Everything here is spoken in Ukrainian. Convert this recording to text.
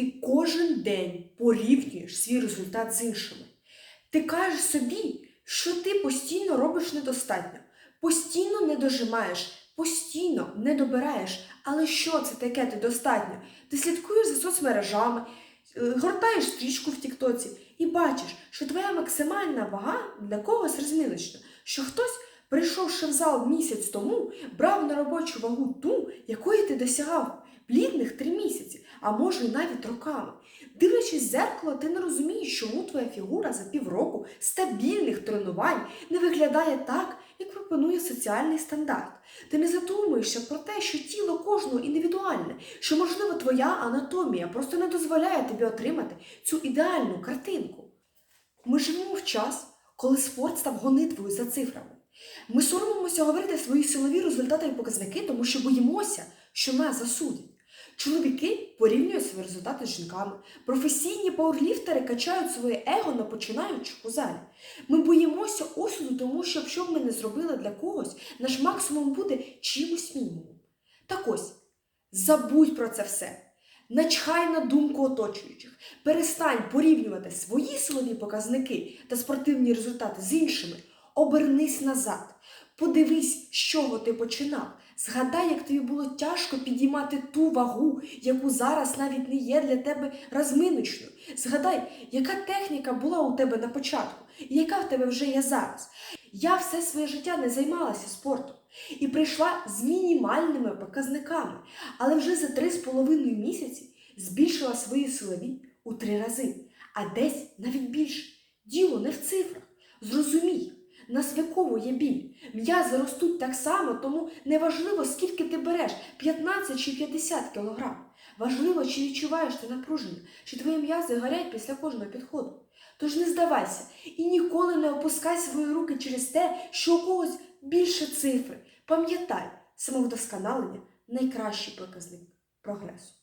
Ти кожен день порівнюєш свій результат з іншими. Ти кажеш собі, що ти постійно робиш недостатньо, постійно не дожимаєш, постійно не добираєш. Але що це таке ти достатньо? Ти слідкуєш за соцмережами, е, гортаєш стрічку в Тіктоці і бачиш, що твоя максимальна вага для когось розміночна, що хтось, прийшовши в зал місяць тому, брав на робочу вагу ту, якої ти досягав плідних три місяці, а може й навіть роками. Дивлячись в зеркало, ти не розумієш, чому твоя фігура за півроку стабільних тренувань не виглядає так, як пропонує соціальний стандарт. Ти не задумуєшся про те, що тіло кожного індивідуальне, що, можливо, твоя анатомія просто не дозволяє тобі отримати цю ідеальну картинку. Ми живемо в час, коли спорт став гонитвою за цифрами. Ми соромимося говорити свої силові результати і показники, тому що боїмося, що нас засудять. Чоловіки порівнюють свої результати з жінками. Професійні пауерліфтери качають своє его на починаючих у залі. Ми боїмося осуду, тому що якщо б ми не зробили для когось, наш максимум буде чимось мінімумом. Так ось, забудь про це все. Начхай на думку оточуючих. Перестань порівнювати свої силові показники та спортивні результати з іншими. Обернись назад. Подивись, з чого ти починав. Згадай, як тобі було тяжко підіймати ту вагу, яку зараз навіть не є для тебе розминочною. Згадай, яка техніка була у тебе на початку, і яка в тебе вже є зараз. Я все своє життя не займалася спортом і прийшла з мінімальними показниками, але вже за три з половиною місяці збільшила свої силові у три рази, а десь навіть більше. Діло не в цифрах. Зрозумій, нас виковує біль. М'язи ростуть так само, тому неважливо, скільки ти береш 15 чи 50 кілограм. Важливо, чи відчуваєш ти напруження, чи твої м'язи горять після кожного підходу. Тож не здавайся і ніколи не опускай свої руки через те, що у когось більше цифри. Пам'ятай, самовдосконалення найкращий показник прогресу.